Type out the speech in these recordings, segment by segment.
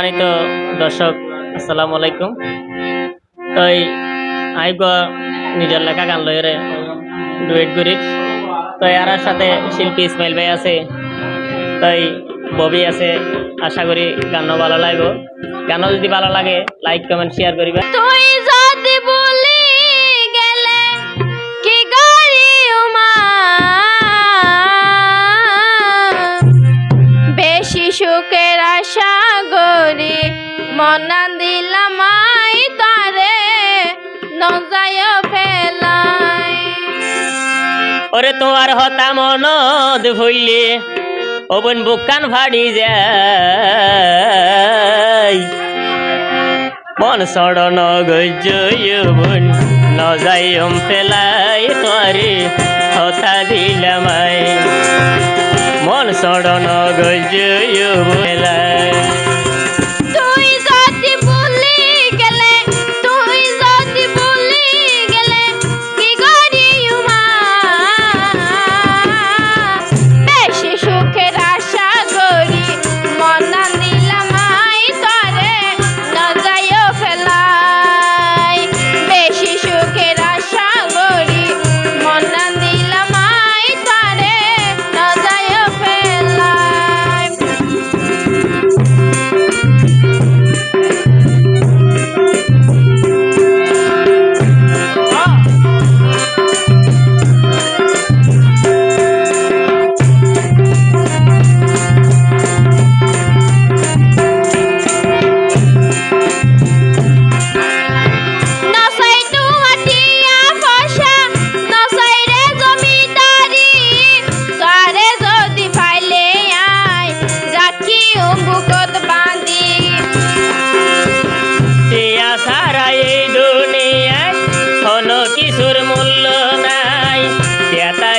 সম্মানিত দর্শক, আসসালামু আলাইকুম। তই আইব নিজের লেখা গান লয়রে ডুয়েট করি। তো এর সাথে শিল্পী ইসমাইল ভাই আছে তাই ববি আছে, আশা করি গানও ভালো লাগবো। গানও যদি ভালো লাগে লাইক কমেন্ট শেয়ার করিবা। মনা দিলাম আই তারে নজায় ফেলাই। ওরে তোমার হতা মনদ ভুললে ওবন বুকান ভাড়ি যায় মন সড়ন গজয়বন নজায়ম পেলাই তোরে হতা দিলামাই মন সড়ন গজয়ব পেলাই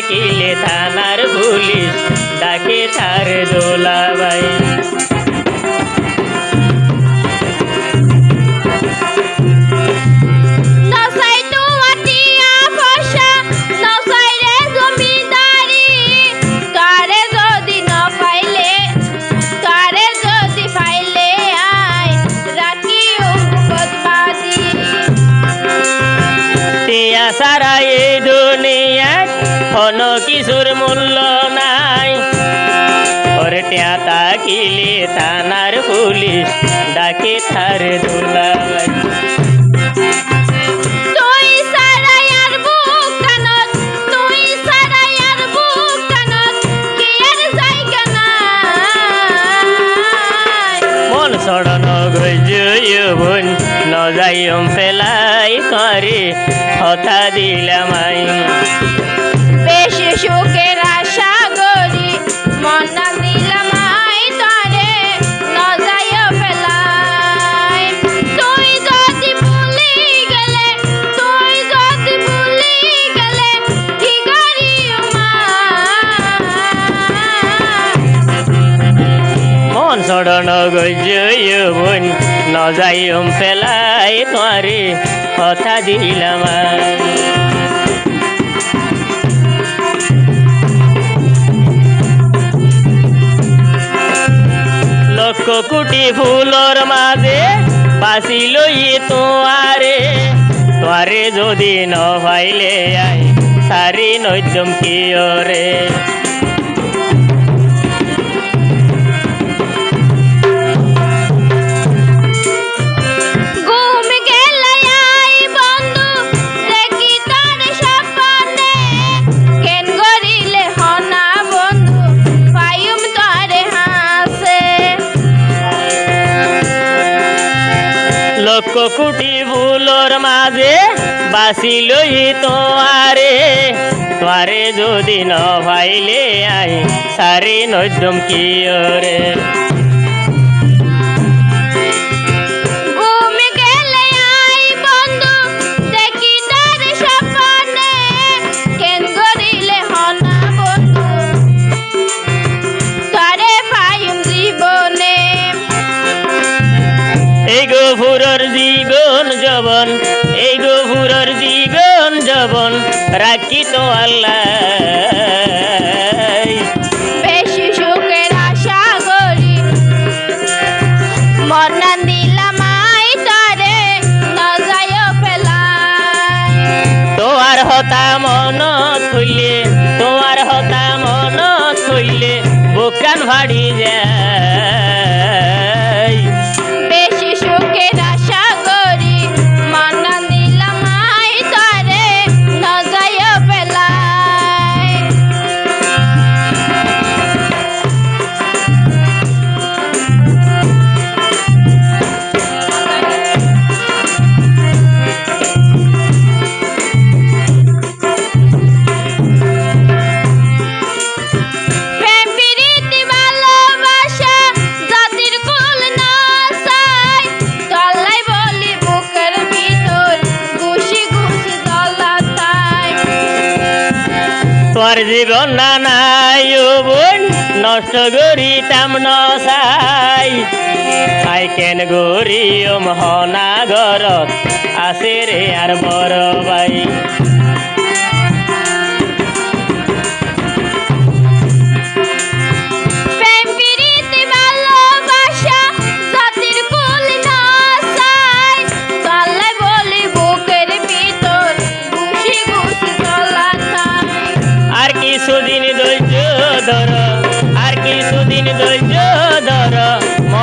চেতা কিলে থানার পুলিশ ডাকে তার দোলাবাই। সারা এই দুনিয়ায় কোনো কিছুর মূল্য নাই। ওরে টেতা কিলে থানার পুলিশ ডাকে তার দোলাবাই সড়ন গজয়বন নজায়ম ফেলাই করে হতা দিলামাই বেশি সুখের আশা করি মনা দিলাম আই তরে ফেলাই তুই যদি ভুলি গেলে, তুই যদি ভুলি গেলে, কি করি সড়ন গজয়বন নজায়ম ফেলাই করে হতা দিলামাই লক্ষ কোটি ফুলর মাঝে বাসি লই তোয়ারে। তোয়ারে যদি নহাইলে আই সারি নৈদম কিয়রে কোটি ফুলর মাঝে বাসি লই তোয়ারে তোয়ারে যদি ন পাইলে আই সারি শ্রবণ এই গভুর জীবন জবন রাখি তো আল্লাহ। হতা মন খুলে তোয়ার হতা মন খুলে বোকান ভাড়ি যায়। গরিতাম নচাই। I can গরিয়ম হনাগরত? আছে রে আর বড় বাই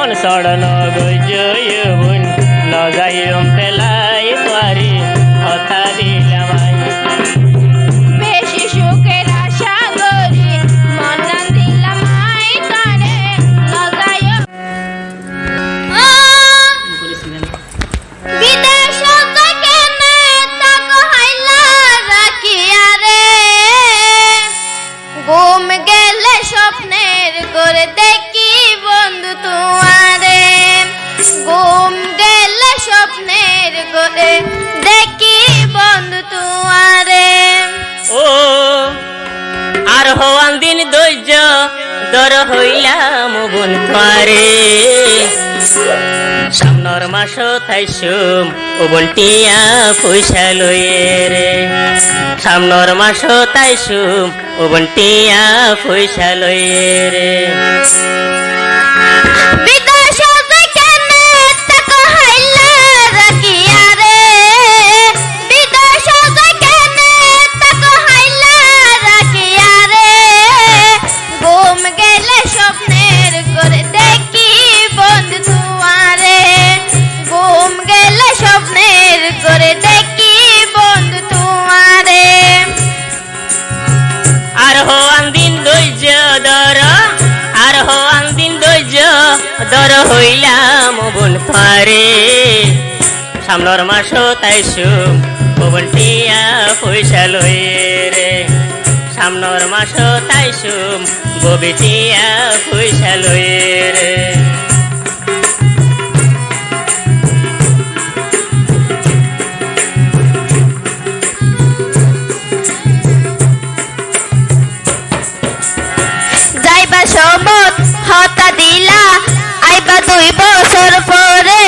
કોણ સળન ગજય ન જાય মাসো থাইসুম ওবন্টিয়া পয়সা লয়ে রে। সামনের মাসো তাইসুম ওবন্টিয়া পয়সা লয়ে রে। বর্মাসো তাইসু পবনটিয়া পয়সা লয়ে রে। সামনের মাসো তাইসু ববিটিয়া পয়সা লয়ে রে। যাইবা সমত হতা দিলা, আইবা দুই বছর পরে।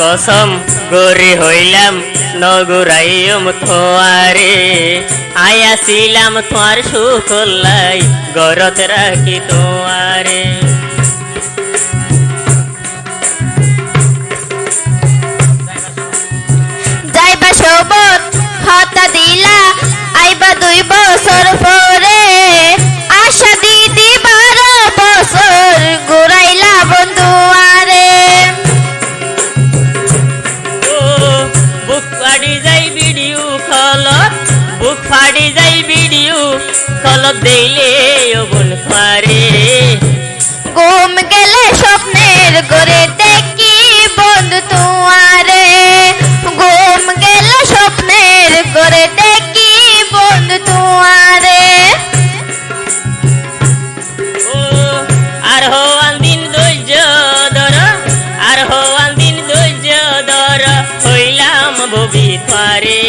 কসম গরি হইলাম নগুরাইম থোয়ারে। আয়াছিলাম তোমার সুখল্লাই গরত রাখি তোমারে যাইবা সবত হতা দিলা, আইবা দুই বস করে দেখি বন্ধু তোমারে। আর হওয়ান দিন ধৈর্য ধর, আর হওয়ান দিন ধৈর্য ধর, হইলাম ভবি পারে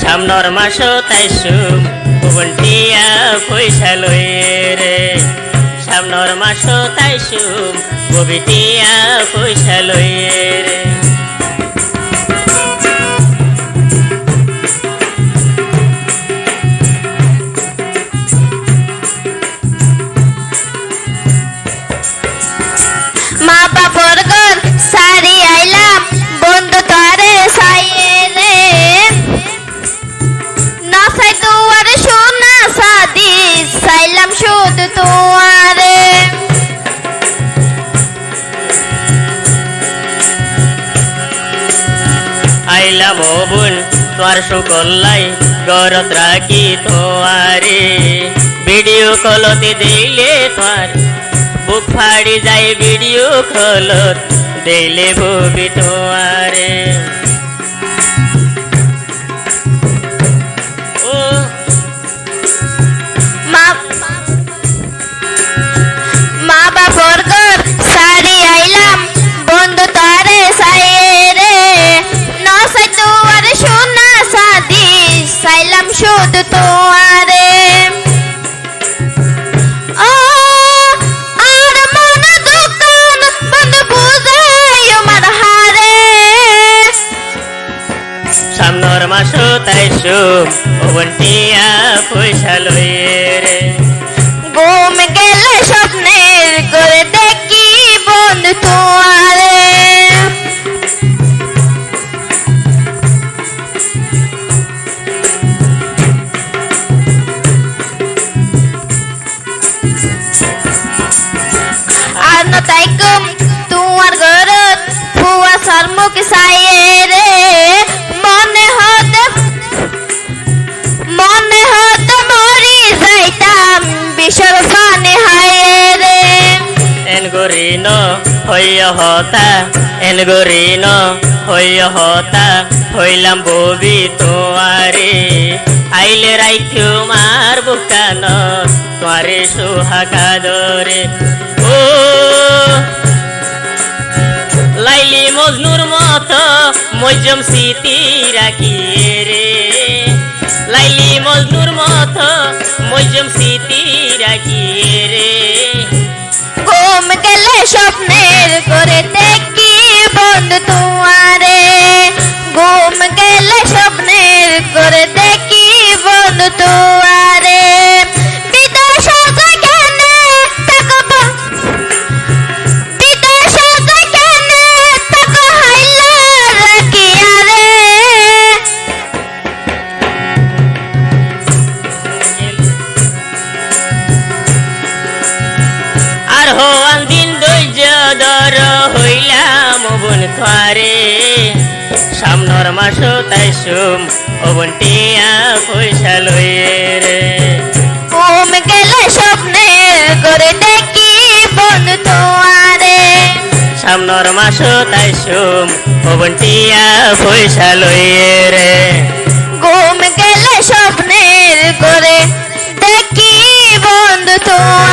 সামনের মাস তাই সুম ভুবনটিয়া পয়সা লয়ে রে। সামনের মাস তাই সুম ভবিটিয়া পয়সা রে। সাইলাম শুধু তোমারে। আইলাম ও বোন তোর সুকল্লাই গরত রাখি তোয়ারে। ভিডিও কলতে দিলে তোর বুক ফাড়ি যায়, ভিডিও কলত দিলে ববি তোয়ারে। সামনের মাস তাইসু ভবনটিয়া পয়সা লয়ে রে। ঘুম গেলে স্বপ্নের করে দেখি বন্ধু তোমারে। আর ন তাই কম তোমার ঘরত ফুয়া সরমুখ সাইয়ে রে। বিষর পানে হায় রে। এন গরিন হইয় হতা, এন গরিন হইয় হতা, হইলাম ববি তোয়ারে আইলে রাইখিও মার বুকান তোয়ারে সোহাগা দরে ও, লাইলি মজনুর মত, মজম স্মৃতি রাখি রে। লাইলি মজনুর মত মজম স্মৃতি রাখি রে। ঘুম গেলে স্বপ্নের করে দেখি বন্ধু তোমারে। ঘুম গেলে স্বপ্নের করে দেখি বন্ধু তোমারে থারে সামনের মাস তাই সুম অবনটিয়া পয়সা লয়ে রে। ঘুম গেলে স্বপ্নের করে দেখি বন্ধু তোমারে। সামনের মাস তাই সুম অবনটিয়া পয়সা লয়ে রে। ঘুম গেলে স্বপ্নের করে দেখি বন্ধু তোমার।